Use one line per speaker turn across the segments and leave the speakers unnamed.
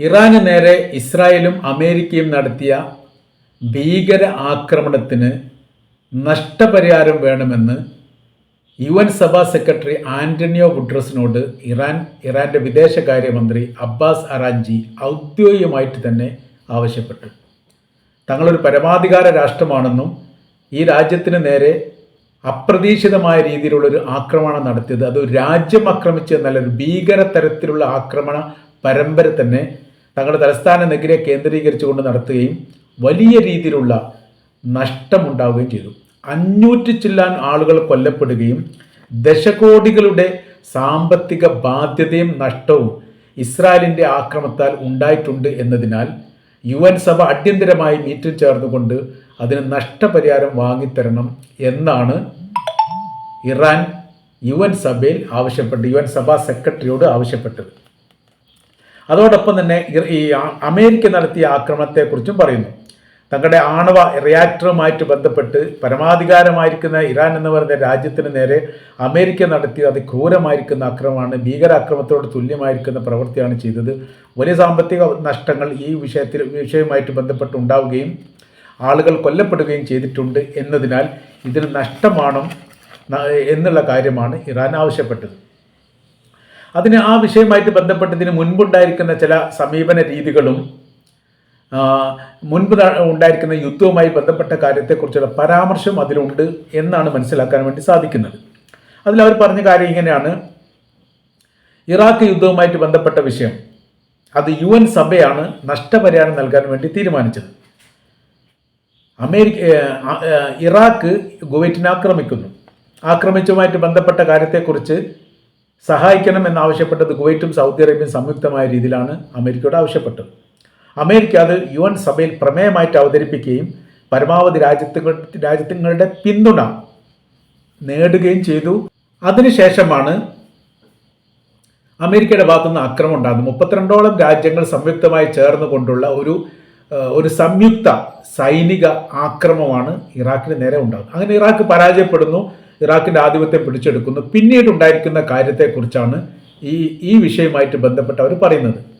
ഇറാന് നേരെ ഇസ്രായേലും അമേരിക്കയും നടത്തിയ ഭീകര ആക്രമണത്തിന് നഷ്ടപരിഹാരം വേണമെന്ന് യു എൻ സഭാ സെക്രട്ടറി ആന്റണിയോ ഗുഡ്രസിനോട് ഇറാൻ ഇറാന്റെ വിദേശകാര്യമന്ത്രി അബ്ബാസ് അറാഞ്ചി ഔദ്യോഗികമായിട്ട് തന്നെ ആവശ്യപ്പെട്ടു. തങ്ങളൊരു പരമാധികാര രാഷ്ട്രമാണെന്നും ഈ രാജ്യത്തിന് നേരെ അപ്രതീക്ഷിതമായ രീതിയിലുള്ളൊരു ആക്രമണം നടത്തിയത് അത് രാജ്യം ആക്രമിച്ചു എന്നല്ല ഒരു ഭീകര തരത്തിലുള്ള ആക്രമണ പരമ്പര തന്നെ തങ്ങളുടെ തലസ്ഥാന നഗരിയെ കേന്ദ്രീകരിച്ചുകൊണ്ട് നടത്തുകയും വലിയ രീതിയിലുള്ള നഷ്ടമുണ്ടാവുകയും ചെയ്തു. അഞ്ഞൂറ്റി ചില്ലാൻ ആളുകൾ കൊല്ലപ്പെടുകയും ദശകോടികളുടെ സാമ്പത്തിക ബാധ്യതയും നഷ്ടവും ഇസ്രായേലിന്റെ ആക്രമത്താൽ ഉണ്ടായിട്ടുണ്ട് എന്നതിനാൽ യു എൻ സഭ അടിയന്തരമായി മീറ്റിൽ ചേർന്നുകൊണ്ട് അതിന് നഷ്ടപരിഹാരം വാങ്ങിത്തരണം എന്നാണ് ഇറാൻ യു എൻ സഭയിൽ ആവശ്യപ്പെട്ടത്. യു എൻ സഭാ സെക്രട്ടറിയോട് ആവശ്യപ്പെട്ടത്. അതോടൊപ്പം തന്നെ ഈ അമേരിക്ക നടത്തിയ ആക്രമണത്തെക്കുറിച്ചും പറയുന്നു. തങ്ങളുടെ ആണവ റിയാക്ടറുമായിട്ട് ബന്ധപ്പെട്ട് പരമാധികാരമായിരിക്കുന്ന ഇറാൻ എന്ന് പറയുന്ന രാജ്യത്തിന് നേരെ അമേരിക്ക നടത്തിയ അതിക്രൂരമായിരിക്കുന്ന ആക്രമണമാണ് ഭീകരാക്രമണത്തോട് തുല്യമായിരിക്കുന്ന പ്രവൃത്തിയാണ് ചെയ്തത്. വലിയ സാമ്പത്തിക നഷ്ടങ്ങൾ ഈ വിഷയത്തിൽ വിഷയവുമായിട്ട് ബന്ധപ്പെട്ട് ഉണ്ടാവുകയും ആളുകൾ കൊല്ലപ്പെടുകയും ചെയ്തിട്ടുണ്ട് എന്നതിനാൽ ഇതിന് നഷ്ടമാണോ എന്നുള്ള കാര്യമാണ് ഇറാൻ ആവശ്യപ്പെട്ടത്. അതിന് ആ വിഷയമായിട്ട് ബന്ധപ്പെട്ടതിന് മുൻപുണ്ടായിരിക്കുന്ന ചില സമീപന രീതികളും മുൻപ് ഉണ്ടായിരിക്കുന്ന യുദ്ധവുമായി ബന്ധപ്പെട്ട കാര്യത്തെക്കുറിച്ചുള്ള പരാമർശം അതിലുണ്ട് എന്നാണ് മനസ്സിലാക്കാൻ വേണ്ടി സാധിക്കുന്നത്. അതിൽ അവർ പറഞ്ഞ കാര്യം ഇങ്ങനെയാണ്. ഇറാഖ് യുദ്ധവുമായിട്ട് ബന്ധപ്പെട്ട വിഷയം അത് യു എൻ സഭയാണ് നഷ്ടപരിഹാരം നൽകാൻ വേണ്ടി തീരുമാനിച്ചത്. America Iraq കുവൈറ്റിനെ ആക്രമിക്കുന്നു. ആക്രമിച്ചതുമായിട്ട് ബന്ധപ്പെട്ട കാര്യത്തെക്കുറിച്ച് സഹായിക്കണം എന്നാവശ്യപ്പെട്ടത് കുവൈറ്റും സൗദി അറേബ്യയും സംയുക്തമായ രീതിയിലാണ് അമേരിക്കയോട് ആവശ്യപ്പെട്ടത്. അമേരിക്ക അത് യു എൻ സഭയിൽ പ്രമേയമായിട്ട് അവതരിപ്പിക്കുകയും പരമാവധി രാജ്യത്തുകൾ രാജ്യത്തുങ്ങളുടെ പിന്തുണ നേടുകയും ചെയ്തു. അതിനുശേഷമാണ് അമേരിക്കയുടെ ഭാഗത്തുനിന്ന് ആക്രമണം ഉണ്ടാകുന്നത് മുപ്പത്തിരണ്ടോളം രാജ്യങ്ങൾ സംയുക്തമായി ചേർന്നുകൊണ്ടുള്ള ഒരു ഒരു സംയുക്ത സൈനിക ആക്രമമാണ് ഇറാഖിന് നേരെ ഉണ്ടാകുന്നത്. അങ്ങനെ ഇറാഖ് പരാജയപ്പെടുന്നു. ഇറാഖിന്റെ ആധിപത്യം പിടിച്ചെടുക്കുന്നു. പിന്നീട് ഉണ്ടായിരിക്കുന്ന കാര്യത്തെക്കുറിച്ചാണ് ഈ ഈ വിഷയവുമായിട്ട് ബന്ധപ്പെട്ട് അവർ പറയുന്നത്.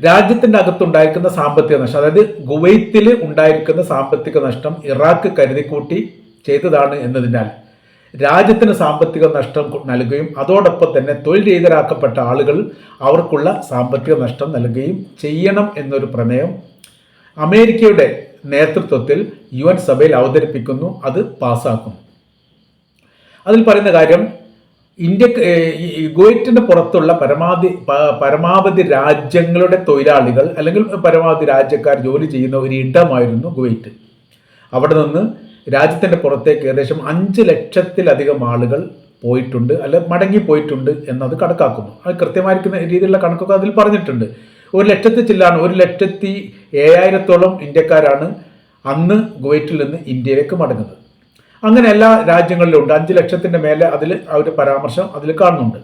രാജ്യത്തിന്റെ അകത്തുണ്ടായിരിക്കുന്ന സാമ്പത്തിക നഷ്ടം അതായത് ഗുവൈത്തിൽ ഉണ്ടായിരിക്കുന്ന സാമ്പത്തിക നഷ്ടം ഇറാഖ് കരുതിക്കൂട്ടി ചെയ്തതാണ് എന്നതിനാൽ രാജ്യത്തിന് സാമ്പത്തിക നഷ്ടം നൽകുകയും അതോടൊപ്പം തന്നെ തൊഴിൽ രഹിതരാക്കപ്പെട്ട ആളുകൾ അവർക്കുള്ള സാമ്പത്തിക നഷ്ടം നൽകുകയും ചെയ്യണം എന്നൊരു പ്രമേയം അമേരിക്കയുടെ നേതൃത്വത്തിൽ യു സഭയിൽ അവതരിപ്പിക്കുന്നു. അത് പാസ്സാക്കുന്നു. അതിൽ പറയുന്ന കാര്യം ഇന്ത്യ കുവൈറ്റിന് പുറത്തുള്ള പരമാവധി പരമാവധി രാജ്യങ്ങളുടെ തൊഴിലാളികൾ അല്ലെങ്കിൽ പരമാവധി രാജ്യക്കാർ ജോലി ചെയ്യുന്ന ഒരു ഇടമായിരുന്നു കുവൈറ്റ് അവിടെ നിന്ന് രാജ്യത്തിന്റെ പുറത്തേക്ക് ഏകദേശം അഞ്ച് ലക്ഷത്തിലധികം ആളുകൾ പോയിട്ടുണ്ട് അല്ലെ മടങ്ങിപ്പോയിട്ടുണ്ട് എന്നത് കണക്കാക്കുന്നു. അത് കൃത്യമായിരിക്കുന്ന രീതിയിലുള്ള കണക്കൊക്കെ അതിൽ പറഞ്ഞിട്ടുണ്ട്. ഒരു ലക്ഷത്തി ചില്ലാണ് ഒരു ലക്ഷത്തി ഏഴായിരത്തോളം ഇന്ത്യക്കാരാണ് അന്ന് കുവൈറ്റിൽ നിന്ന് ഇന്ത്യയിലേക്ക് മടങ്ങുന്നത്. അങ്ങനെ എല്ലാ രാജ്യങ്ങളിലും ഉണ്ട് അഞ്ച് ലക്ഷത്തിന്റെ മേലെ അതിൽ ആ ഒരു പരാമർശം അതിൽ കാണുന്നുണ്ട്.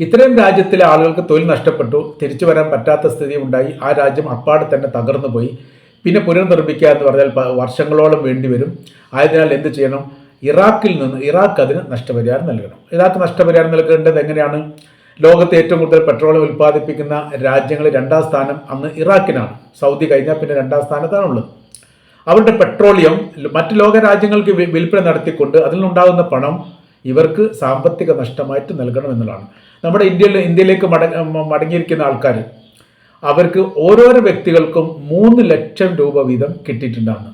ഇത്രയും രാജ്യത്തിലെ ആളുകൾക്ക് തൊഴിൽ നഷ്ടപ്പെട്ടു. തിരിച്ചു വരാൻ പറ്റാത്ത സ്ഥിതി ഉണ്ടായി. ആ രാജ്യം അപ്പാടെ തന്നെ തകർന്നു പോയി. പിന്നെ പുനർനിർമ്മിക്കുക എന്ന് പറഞ്ഞാൽ വർഷങ്ങളോളം വേണ്ടിവരും ആയതിനാൽ എന്ത് ചെയ്യണം? ഇറാഖിൽ നിന്ന് ഇറാഖ് അതിന് നഷ്ടപരിഹാരം നൽകണം. ഇറാഖ് നഷ്ടപരിഹാരം നൽകേണ്ടത് എങ്ങനെയാണ്? ലോകത്തെ ഏറ്റവും കൂടുതൽ പെട്രോൾ ഉൽപ്പാദിപ്പിക്കുന്ന രാജ്യങ്ങളിൽ രണ്ടാം സ്ഥാനം അന്ന് ഇറാഖിനാണ്. സൗദി കഴിഞ്ഞാൽ പിന്നെ രണ്ടാം സ്ഥാനത്താണുള്ളത്. അവരുടെ പെട്രോളിയം മറ്റ് ലോക രാജ്യങ്ങൾക്ക് വിൽപ്പന നടത്തിക്കൊണ്ട് അതിൽ നിന്നുണ്ടാകുന്ന പണം ഇവർക്ക് സാമ്പത്തിക നഷ്ടമായിട്ട് നൽകണം എന്നുള്ളതാണ്. നമ്മുടെ ഇന്ത്യയിൽ ഇന്ത്യയിലേക്ക് മടങ്ങിയിരിക്കുന്ന ആൾക്കാർ അവർക്ക് ഓരോരോ വ്യക്തികൾക്കും മൂന്ന് ലക്ഷം രൂപ വീതം കിട്ടിയിട്ടുണ്ടാണ്.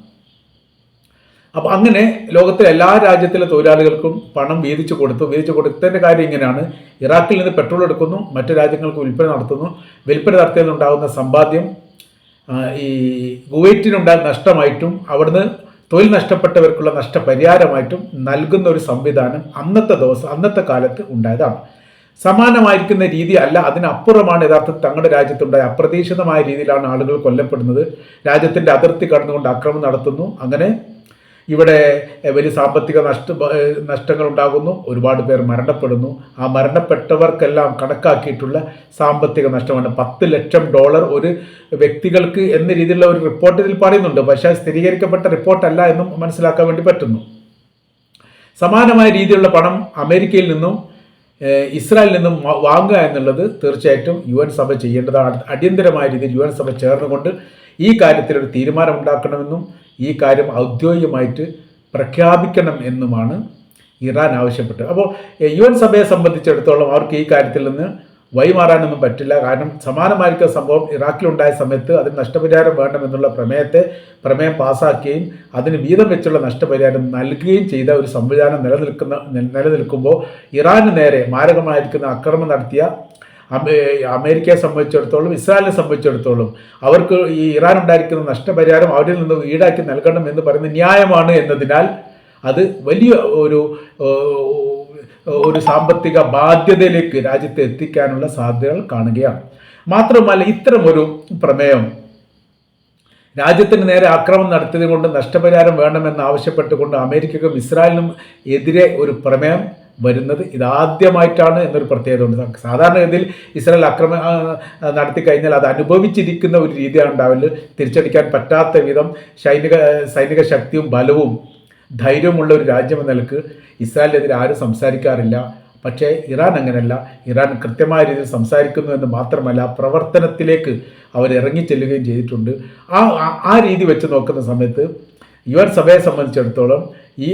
അപ്പോൾ അങ്ങനെ ലോകത്തിലെ എല്ലാ രാജ്യത്തിലെ തൊഴിലാളികൾക്കും പണം വീതിച്ചു കൊടുത്തു. വീതിച്ചു കൊടുത്തതിന്റെ കാര്യം ഇങ്ങനെയാണ്. ഇറാഖിൽ നിന്ന് പെട്രോൾ എടുക്കുന്നു മറ്റു രാജ്യങ്ങൾക്ക് വിൽപ്പന നടത്തുന്നു. വിൽപ്പന നടത്തിയതുണ്ടാകുന്ന സമ്പാദ്യം ഈ കുവൈറ്റിനുണ്ടായ നഷ്ടമായിട്ടും അവിടുന്ന് തൊഴിൽ നഷ്ടപ്പെട്ടവർക്കുള്ള നഷ്ടപരിഹാരമായിട്ടും നൽകുന്ന ഒരു സംവിധാനം അന്നത്തെ ദിവസം അന്നത്തെ കാലത്ത് ഉണ്ടായതാണ്. സമാനമായിരിക്കുന്ന രീതി അല്ല അതിനപ്പുറമാണ് യഥാർത്ഥത്തിൽ തങ്ങളുടെ രാജ്യത്തുണ്ടായ അപ്രതീക്ഷിതമായ രീതിയിലാണ് ആളുകൾ കൊല്ലപ്പെടുന്നത്. രാജ്യത്തിന്റെ അതിർത്തി കടന്നുകൊണ്ട് അക്രമം നടത്തുന്നു. അങ്ങനെ ഇവിടെ വലിയ സാമ്പത്തിക നഷ്ട നഷ്ടങ്ങൾ ഉണ്ടാകുന്നു ഒരുപാട് പേർ മരണപ്പെടുന്നു. ആ മരണപ്പെട്ടവർക്കെല്ലാം കണക്കാക്കിയിട്ടുള്ള സാമ്പത്തിക നഷ്ടമാണ്. പത്ത് ലക്ഷം ഡോളർ ഒരു വ്യക്തികൾക്ക് എന്ന രീതിയിലുള്ള ഒരു റിപ്പോർട്ട് ഇതിൽ പറയുന്നുണ്ട്. പക്ഷേ സ്ഥിരീകരിക്കപ്പെട്ട റിപ്പോർട്ടല്ല എന്നും മനസ്സിലാക്കാൻ വേണ്ടി പറ്റുന്നു. സമാനമായ രീതിയിലുള്ള പണം അമേരിക്കയിൽ നിന്നും ഇസ്രായേലിൽ നിന്നും വാങ്ങുക എന്നുള്ളത് തീർച്ചയായിട്ടും യു എൻ സഭ ചെയ്യേണ്ടതാണ്. അടിയന്തരമായ രീതിയിൽ യു എൻ സഭ ചേർന്നുകൊണ്ട് ഈ കാര്യത്തിൽ ഒരു തീരുമാനം ഉണ്ടാക്കണമെന്നും ഈ കാര്യം ഔദ്യോഗികമായിട്ട് പ്രഖ്യാപിക്കണം എന്നുമാണ് ഇറാൻ ആവശ്യപ്പെട്ടത്. അപ്പോൾ യു എൻ സഭയെ സംബന്ധിച്ചിടത്തോളം അവർക്ക് ഈ കാര്യത്തിൽ നിന്ന് വഴിമാറാനൊന്നും പറ്റില്ല. കാരണം സമാനമായിരിക്കുന്ന സംഭവം ഇറാഖിലുണ്ടായ സമയത്ത് അതിന് നഷ്ടപരിഹാരം വേണമെന്നുള്ള പ്രമേയത്തെ പ്രമേയം പാസ്സാക്കുകയും അതിന് വീതം വെച്ചുള്ള നഷ്ടപരിഹാരം നൽകുകയും ചെയ്ത ഒരു സംവിധാനം നിലനിൽക്കുന്ന നിലനിൽക്കുമ്പോൾ ഇറാന് നേരെ മാരകമായിരിക്കുന്ന അക്രമം നടത്തിയ അമേരിക്കയെ സംബന്ധിച്ചിടത്തോളം ഇസ്രായേലിനെ സംബന്ധിച്ചിടത്തോളം അവർക്ക് ഈ ഇറാൻ ഉണ്ടായിരിക്കുന്ന നഷ്ടപരിഹാരം അവരിൽ നിന്ന് ഈടാക്കി നൽകണം എന്ന് പറയുന്നത് ന്യായമാണ് എന്നതിനാൽ അത് വലിയ ഒരു ഒരു സാമ്പത്തിക ബാധ്യതയിലേക്ക് രാജ്യത്തെ എത്തിക്കാനുള്ള സാധ്യതകൾ കാണുകയാണ്. മാത്രമല്ല ഇത്തരമൊരു പ്രമേയം രാജ്യത്തിന് നേരെ ആക്രമണം നടത്തിയത് കൊണ്ട് നഷ്ടപരിഹാരം വേണമെന്ന് ആവശ്യപ്പെട്ടുകൊണ്ട് അമേരിക്കക്കും ഇസ്രായേലിനും എതിരെ ഒരു പ്രമേയം വരുന്നത് ഇതാദ്യമായിട്ടാണ് എന്നൊരു പ്രത്യേകത ഉണ്ട്. സാധാരണഗതിയിൽ ഇസ്രായേൽ ആക്രമണം നടത്തി കഴിഞ്ഞാൽ അത് അനുഭവിച്ചിരിക്കുന്ന ഒരു രീതിയാണ് ഉണ്ടാവില്ല തിരിച്ചടിക്കാൻ പറ്റാത്ത വിധം സൈനിക സൈനിക ശക്തിയും ബലവും ധൈര്യമുള്ള ഒരു രാജ്യം എന്ന നിലയ്ക്ക് ഇസ്രായേലിനെതിരെ ആരും സംസാരിക്കാറില്ല. പക്ഷേ ഇറാൻ അങ്ങനെയല്ല. ഇറാൻ കൃത്യമായ രീതിയിൽ സംസാരിക്കുന്നു എന്ന് മാത്രമല്ല പ്രവർത്തനത്തിലേക്ക് അവർ ഇറങ്ങി ഇറങ്ങിച്ചെല്ലുകയും ചെയ്തിട്ടുണ്ട്. ആ- ആ രീതി വെച്ച് നോക്കുന്ന സമയത്ത് യു എൻ സഭയെ സംബന്ധിച്ചിടത്തോളം ഈ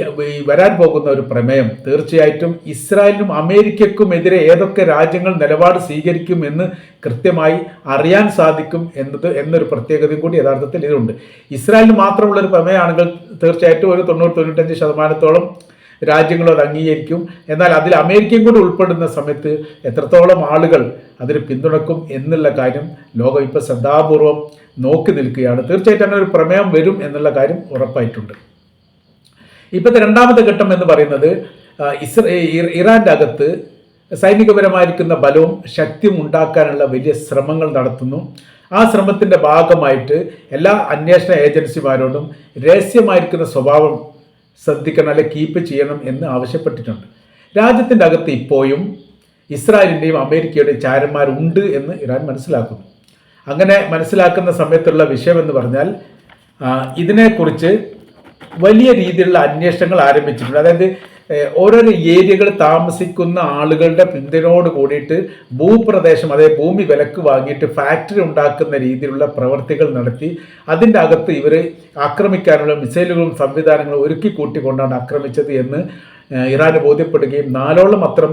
വരാൻ പോകുന്ന ഒരു പ്രമേയം തീർച്ചയായിട്ടും ഇസ്രായേലിനും അമേരിക്കക്കും എതിരെ ഏതൊക്കെ രാജ്യങ്ങൾ നിലപാട് സ്വീകരിക്കും എന്ന് കൃത്യമായി അറിയാൻ സാധിക്കും എന്നത് എന്നൊരു പ്രത്യേകതയും കൂടി യഥാർത്ഥത്തിൽ ഇതുണ്ട് ഇസ്രായേലിന് മാത്രമുള്ള ഒരു പ്രമേയമാണെങ്കിൽ തീർച്ചയായിട്ടും ഒരു തൊണ്ണൂറ് തൊണ്ണൂറ്റഞ്ച് ശതമാനത്തോളം രാജ്യങ്ങൾ അംഗീകരിക്കും. എന്നാൽ അതിൽ അമേരിക്കയും കൂടി ഉൾപ്പെടുന്ന സമയത്ത് എത്രത്തോളം ആളുകൾ അതിന് പിന്തുണക്കും എന്നുള്ള കാര്യം ലോകം ഇപ്പോൾ ശ്രദ്ധാപൂർവം നോക്കി നിൽക്കുകയാണ്. തീർച്ചയായിട്ടും അങ്ങനെ ഒരു പ്രമേയം വരും എന്നുള്ള കാര്യം ഉറപ്പായിട്ടുണ്ട്. ഇപ്പോഴത്തെ രണ്ടാമത്തെ ഘട്ടം എന്ന് പറയുന്നത് ഇസ്രേ ഇറാന്റെ അകത്ത് സൈനികപരമായിരിക്കുന്ന ബലവും ശക്തിയും ഉണ്ടാക്കാനുള്ള വലിയ ശ്രമങ്ങൾ നടത്തുന്നു. ആ ശ്രമത്തിന്റെ ഭാഗമായിട്ട് എല്ലാ അന്വേഷണ ഏജൻസിമാരോടും രഹസ്യമായിരിക്കുന്ന സ്വഭാവം ശ്രദ്ധിക്കണം അല്ലെ കീപ്പ് ചെയ്യണം എന്ന് ആവശ്യപ്പെട്ടിട്ടുണ്ട്. രാജ്യത്തിന്റെ അകത്ത് ഇപ്പോഴും ഇസ്രായേലിന്റെയും അമേരിക്കയുടെയും ചാരന്മാരുണ്ട് എന്ന് ഇറാൻ മനസ്സിലാക്കുന്നു. അങ്ങനെ മനസ്സിലാക്കുന്ന സമയത്തുള്ള വിഷയം എന്ന് പറഞ്ഞാൽ ഇതിനെക്കുറിച്ച് വലിയ രീതിയിലുള്ള അന്വേഷണങ്ങൾ ആരംഭിച്ചിട്ടുണ്ട്. അതായത് ഓരോരോ ഏരിയകൾ താമസിക്കുന്ന ആളുകളുടെ പിന്തുണയോട് കൂടിയിട്ട് ഭൂപ്രദേശം അതായത് ഭൂമി വിലക്ക് വാങ്ങിയിട്ട് ഫാക്ടറി ഉണ്ടാക്കുന്ന രീതിയിലുള്ള പ്രവൃത്തികൾ നടത്തി അതിന്റെ അകത്ത് ഇവർ ആക്രമിക്കാനുള്ള മിസൈലുകളും സംവിധാനങ്ങളും ഒരുക്കി കൂട്ടിക്കൊണ്ടാണ് ആക്രമിച്ചത് എന്ന് ഇറാന് ബോധ്യപ്പെടുകയും നാലോളം അത്രം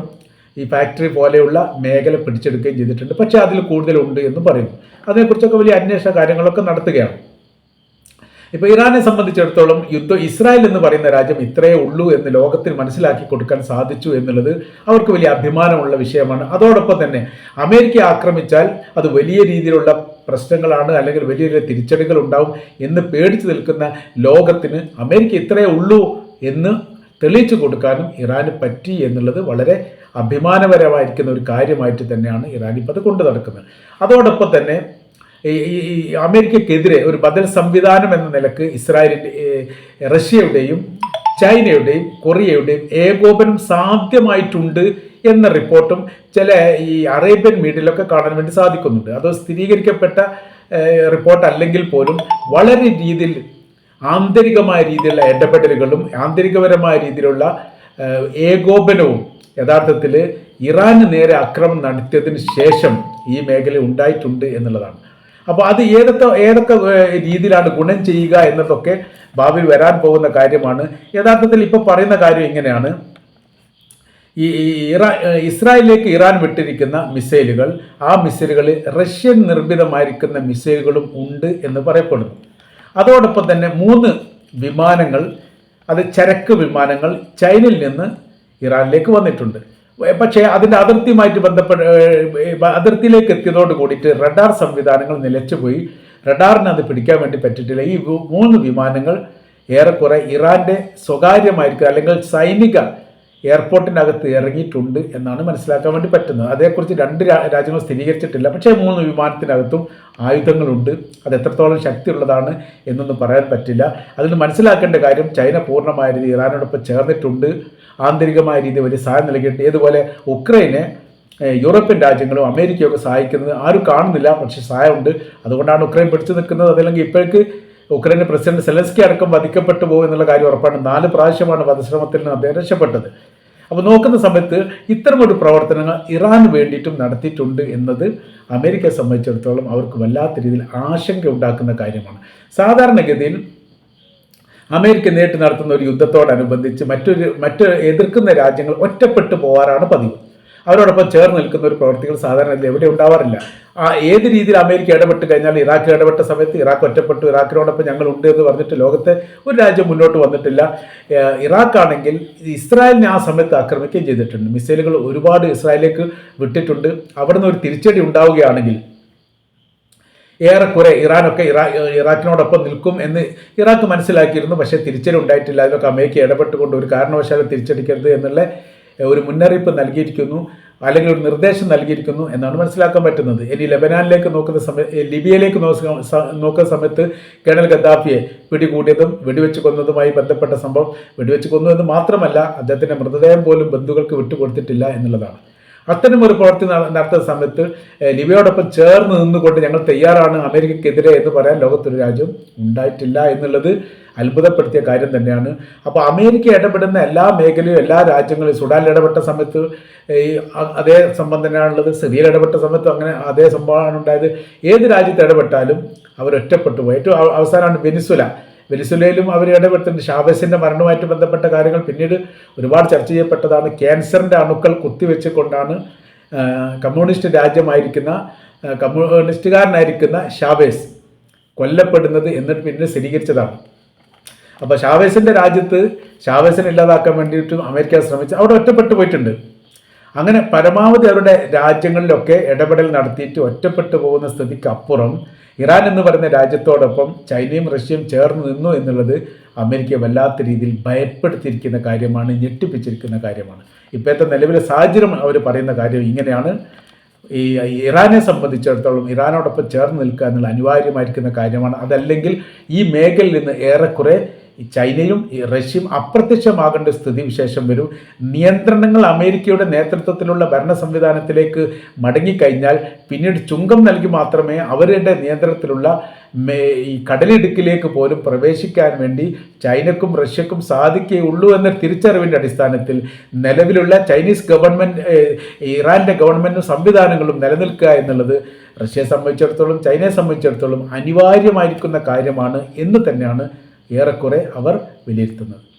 ഈ ഫാക്ടറി പോലെയുള്ള മേഖല പിടിച്ചെടുക്കുകയും ചെയ്തിട്ടുണ്ട്. പക്ഷേ അതിൽ കൂടുതലുണ്ട് എന്ന് പറയുന്നു. അതിനെക്കുറിച്ചൊക്കെ വലിയ അന്വേഷണ കാര്യങ്ങളൊക്കെ നടത്തുകയാണ്. ഇപ്പോൾ ഇറാനെ സംബന്ധിച്ചിടത്തോളം യുദ്ധം ഇസ്രായേൽ എന്ന് പറയുന്ന രാജ്യം ഇത്രയേ ഉള്ളൂ എന്ന് ലോകത്തിൽ മനസ്സിലാക്കി കൊടുക്കാൻ സാധിച്ചു എന്നുള്ളത് അവർക്ക് വലിയ അഭിമാനമുള്ള വിഷയമാണ്. അതോടൊപ്പം തന്നെ അമേരിക്ക ആക്രമിച്ചാൽ അത് വലിയ രീതിയിലുള്ള പ്രശ്നങ്ങളാണ് അല്ലെങ്കിൽ വലിയ വലിയ തിരിച്ചടികൾ ഉണ്ടാവും എന്ന് പേടിച്ചു നിൽക്കുന്ന ലോകത്തിന് അമേരിക്ക ഇത്രയേ ഉള്ളൂ എന്ന് തെളിയിച്ചു കൊടുക്കാനും ഇറാന് പറ്റി എന്നുള്ളത് വളരെ അഭിമാനപരമായിരിക്കുന്ന ഒരു കാര്യമായിട്ട് തന്നെയാണ് ഇറാൻ ഇപ്പോൾ അത് കൊണ്ടു നടക്കുന്നത്. അതോടൊപ്പം തന്നെ ഈ അമേരിക്കക്കെതിരെ ഒരു ബദൽ സംവിധാനം എന്ന നിലയ്ക്ക് ഇസ്രായേലിന്റെ റഷ്യയുടെയും ചൈനയുടെയും കൊറിയയുടെയും ഏകോപനം സാധ്യമായിട്ടുണ്ട് എന്ന റിപ്പോർട്ടും ചില ഈ അറേബ്യൻ മീഡിയയിലൊക്കെ കാണാൻ വേണ്ടി സാധിക്കുന്നുണ്ട്. അത് സ്ഥിരീകരിക്കപ്പെട്ട റിപ്പോർട്ട് അല്ലെങ്കിൽ പോലും വളരെ രീതിയിൽ ആന്തരികമായ രീതിയിലുള്ള ഇടപെടലുകളും ആന്തരികപരമായ രീതിയിലുള്ള ഏകോപനവും യഥാർത്ഥത്തിൽ ഇറാന് നേരെ അക്രമം നടത്തിയതിന് ശേഷം ഈ മേഖല ഉണ്ടായിട്ടുണ്ട് എന്നുള്ളതാണ്. അപ്പോൾ അത് ഏതൊക്കെ ഏതൊക്കെ രീതിയിലാണ് ഗുണം ചെയ്യുക എന്നതൊക്കെ ഭാവിയിൽ വരാൻ പോകുന്ന കാര്യമാണ്. യഥാർത്ഥത്തിൽ ഇപ്പോൾ പറയുന്ന കാര്യം ഇങ്ങനെയാണ്. ഈ ഇറാ ഇസ്രായേലിലേക്ക് ഇറാൻ വിട്ടിരിക്കുന്ന മിസൈലുകൾ ആ മിസൈലുകളിൽ റഷ്യൻ നിർമ്മിതമായിരിക്കുന്ന മിസൈലുകളും ഉണ്ട് എന്ന് പറയപ്പെടുന്നു. അതോടൊപ്പം തന്നെ മൂന്ന് വിമാനങ്ങൾ അത് ചരക്ക് വിമാനങ്ങൾ ചൈനയിൽ നിന്ന് ഇറാനിലേക്ക് വന്നിട്ടുണ്ട്. പക്ഷേ അതിന്റെ അതിർത്തിയുമായിട്ട് ബന്ധപ്പെട്ട് അതിർത്തിയിലേക്ക് എത്തിയതോട് കൂടിയിട്ട് റഡാർ സംവിധാനങ്ങൾ നിലച്ചുപോയി. റഡാറിന് അത് പിടിക്കാൻ വേണ്ടി പറ്റിയിട്ടില്ല. ഈ മൂന്ന് വിമാനങ്ങൾ ഏറെക്കുറെ ഇറാന്റെ സ്വകാര്യമായിരിക്കും അല്ലെങ്കിൽ സൈനിക എയർപോർട്ടിനകത്ത് ഇറങ്ങിയിട്ടുണ്ട് എന്നാണ് മനസ്സിലാക്കാൻ വേണ്ടി പറ്റുന്നത്. അതേക്കുറിച്ച് രണ്ട് രാജ്യങ്ങൾ സ്ഥിരീകരിച്ചിട്ടില്ല. പക്ഷേ മൂന്ന് വിമാനത്തിനകത്തും ആയുധങ്ങളുണ്ട്. അത് എത്രത്തോളം ശക്തിയുള്ളതാണ് എന്നൊന്നും പറയാൻ പറ്റില്ല. അതിൽ മനസ്സിലാക്കേണ്ട കാര്യം ചൈന പൂർണമായ രീതി ഇറാനോടൊപ്പം ചേർന്നിട്ടുണ്ട്. ആന്തരികമായ രീതിയിൽ വലിയ സഹായം നൽകിയിട്ട് ഇതുപോലെ ഉക്രൈനെ യൂറോപ്യൻ രാജ്യങ്ങളും അമേരിക്കയൊക്കെ സഹായിക്കുന്നത് ആരും കാണുന്നില്ല. പക്ഷേ സഹായമുണ്ട്. അതുകൊണ്ടാണ് ഉക്രൈൻ പിടിച്ചു നിൽക്കുന്നത്. അതല്ലെങ്കിൽ ഇപ്പോഴേക്ക് ഉക്രൈന്റെ പ്രസിഡന്റ് സെലൻസ്കി അടക്കം വധിക്കപ്പെട്ടു പോകും എന്നുള്ള കാര്യം ഉറപ്പാണ്. നാല് പ്രാവശ്യമാണ് വധശ്രമത്തിൽ നിന്ന് അദ്ദേഹം രക്ഷപ്പെട്ടത്. അപ്പോൾ നോക്കുന്ന സമയത്ത് ഇത്തരമൊരു പ്രവർത്തനങ്ങൾ ഇറാന് വേണ്ടിയിട്ടും നടത്തിയിട്ടുണ്ട് എന്നത് അമേരിക്കയെ സംബന്ധിച്ചിടത്തോളം അവർക്ക് വല്ലാത്ത രീതിയിൽ ആശങ്ക ഉണ്ടാക്കുന്ന കാര്യമാണ്. സാധാരണഗതിയിൽ അമേരിക്ക നേരിട്ട് നടത്തുന്ന ഒരു യുദ്ധത്തോടനുബന്ധിച്ച് മറ്റൊരു മറ്റ് എതിർക്കുന്ന രാജ്യങ്ങൾ ഒറ്റപ്പെട്ടു പോകാറാണ് പതിവ്. അവരോടൊപ്പം ചേർന്ന് നിൽക്കുന്ന ഒരു പ്രവർത്തികൾ സാധാരണ എവിടെ ഉണ്ടാവാറില്ല. ആ ഏത് രീതിയിൽ അമേരിക്ക ഇടപെട്ട് കഴിഞ്ഞാൽ ഇറാഖ് ഇടപെട്ട സമയത്ത് ഇറാഖ് ഒറ്റപ്പെട്ടു ഇറാഖിനോടൊപ്പം ഞങ്ങൾ ഉണ്ട് എന്ന് പറഞ്ഞിട്ട് ലോകത്തെ ഒരു രാജ്യം മുന്നോട്ട് വന്നിട്ടില്ല. ഇറാഖാണെങ്കിൽ ഇസ്രായേലിനെ ആ സമയത്ത് ആക്രമിക്കുകയും ചെയ്തിട്ടുണ്ട്. മിസൈലുകൾ ഒരുപാട് ഇസ്രായേലിലേക്ക് വിട്ടിട്ടുണ്ട്. അവിടുന്ന് ഒരു തിരിച്ചടി ഉണ്ടാവുകയാണെങ്കിൽ ഏറെക്കുറെ ഇറാനൊക്കെ ഇറാ ഇറാഖിനോടൊപ്പം നിൽക്കും എന്ന് ഇറാഖ് മനസ്സിലാക്കിയിരുന്നു. പക്ഷേ തിരിച്ചടി ഉണ്ടായിട്ടില്ല അതിലൊക്കെ അമേരിക്ക ഇടപെട്ടുകൊണ്ട് ഒരു കാരണവശാലും തിരിച്ചടിക്കരുത് എന്നുള്ള ഒരു മുന്നറിയിപ്പ് നൽകിയിരിക്കുന്നു. അല്ലെങ്കിൽ ഒരു നിർദ്ദേശം നൽകിയിരിക്കുന്നു എന്നാണ് മനസ്സിലാക്കാൻ പറ്റുന്നത്. ഇനി ലെബനാനിലേക്ക് നോക്കുന്ന സമയത്ത് ലിബിയയിലേക്ക് നോക്കുന്ന സമയത്ത് കേണൽ ഗദ്ദാഫിയെ പിടികൂടിയതും വെടിവെച്ച് കൊന്നതുമായി ബന്ധപ്പെട്ട സംഭവം വെടിവെച്ച് കൊന്നു എന്ന് മാത്രമല്ല അദ്ദേഹത്തിന്റെ മൃതദേഹം പോലും ബന്ധുക്കൾക്ക് വിട്ടുകൊടുത്തിട്ടില്ല എന്നുള്ളതാണ്. അത്തരം ഒരു പ്രവൃത്തി നട- നടത്തുന്ന സമയത്ത് ലിബിയോടൊപ്പം ചേർന്ന് നിന്നുകൊണ്ട് ഞങ്ങൾ തയ്യാറാണ് അമേരിക്കക്കെതിരെ എന്ന് പറയാൻ ലോകത്തൊരു രാജ്യം ഉണ്ടായിട്ടില്ല എന്നുള്ളത് അത്ഭുതപ്പെടുത്തിയ കാര്യം തന്നെയാണ്. അപ്പോൾ അമേരിക്ക ഇടപെടുന്ന എല്ലാ മേഖലയും എല്ലാ രാജ്യങ്ങളും സുഡാനിൽ ഇടപെട്ട സമയത്ത് ഈ അതേ സംഭവം തന്നെയാണുള്ളത് സിറിയയിൽ ഇടപെട്ട സമയത്ത് അങ്ങനെ അതേ സംഭവമാണ് ഉണ്ടായത്. ഏത് രാജ്യത്ത് ഇടപെട്ടാലും അവർ ഒറ്റപ്പെട്ടു പോയി. ഏറ്റവും അവ- അവസാനമാണ് വെനിസുല വെനിസുലയിലും അവർ ഇടപെടുത്തുന്നുണ്ട് ഷാബസിന്റെ മരണവുമായിട്ട് ബന്ധപ്പെട്ട കാര്യങ്ങൾ പിന്നീട് ഒരുപാട് ചർച്ച ചെയ്യപ്പെട്ടതാണ്. ക്യാൻസറിന്റെ അണുക്കൾ കുത്തിവെച്ചുകൊണ്ടാണ് കമ്മ്യൂണിസ്റ്റ് രാജ്യമായിരിക്കുന്ന കമ്മ്യൂണിസ്റ്റുകാരനായിരിക്കുന്ന ഷാബേസ് കൊല്ലപ്പെടുന്നത് എന്നിട്ട് പിന്നീട് സ്ഥിരീകരിച്ചതാണ്. അപ്പോൾ ഷാവേസിന്റെ രാജ്യത്ത് ഷാവേസിനെ ഇല്ലാതാക്കാൻ വേണ്ടിയിട്ട് അമേരിക്ക ശ്രമിച്ചു അവിടെ ഒറ്റപ്പെട്ടു പോയിട്ടുണ്ട്. അങ്ങനെ പരമാവധി അവരുടെ രാജ്യങ്ങളിലൊക്കെ ഇടപെടൽ നടത്തിയിട്ട് ഒറ്റപ്പെട്ടു പോകുന്ന സ്ഥിതിക്ക് അപ്പുറം ഇറാൻ എന്ന് പറയുന്ന രാജ്യത്തോടൊപ്പം ചൈനയും റഷ്യയും ചേർന്ന് നിന്നു എന്നുള്ളത് അമേരിക്കയെ വല്ലാത്ത രീതിയിൽ ഭയപ്പെടുത്തിയിരിക്കുന്ന കാര്യമാണ് ഞെട്ടിപ്പിച്ചിരിക്കുന്ന കാര്യമാണ്. ഇപ്പോഴത്തെ നിലവിലെ സാഹചര്യം അവർ പറയുന്ന കാര്യം ഇങ്ങനെയാണ്. ഈ ഇറാനെ സംബന്ധിച്ചിടത്തോളം ഇറാനോടൊപ്പം ചേർന്ന് നിൽക്കുക എന്നുള്ള അനിവാര്യമായിരിക്കുന്ന കാര്യമാണ്. അതല്ലെങ്കിൽ ഈ മേഖലയിൽ നിന്ന് ഏറെക്കുറെ ചൈനയും ഈ റഷ്യയും അപ്രത്യക്ഷമാകേണ്ട സ്ഥിതി വിശേഷം വരും. നിയന്ത്രണങ്ങൾ അമേരിക്കയുടെ നേതൃത്വത്തിലുള്ള ഭരണ സംവിധാനത്തിലേക്ക് മടങ്ങിക്കഴിഞ്ഞാൽ പിന്നീട് ചുങ്കം നൽകി മാത്രമേ അവരുടെ നിയന്ത്രണത്തിലുള്ള ഈ കടലിടുക്കിലേക്ക് പോലും പ്രവേശിക്കാൻ വേണ്ടി ചൈനക്കും റഷ്യക്കും സാധിക്കുകയുള്ളൂ എന്ന തിരിച്ചറിവിന്റെ അടിസ്ഥാനത്തിൽ നിലവിലുള്ള ചൈനീസ് ഗവൺമെന്റ് ഇറാന്റെ ഗവൺമെന്റും സംവിധാനങ്ങളും നിലനിൽക്കുക എന്നുള്ളത് റഷ്യയെ സംബന്ധിച്ചിടത്തോളം ചൈനയെ സംബന്ധിച്ചിടത്തോളം അനിവാര്യമായിരിക്കുന്ന കാര്യമാണ് എന്ന് തന്നെയാണ് ഏറെക്കുറെ അവർ വിലയിരുത്തുന്നത്.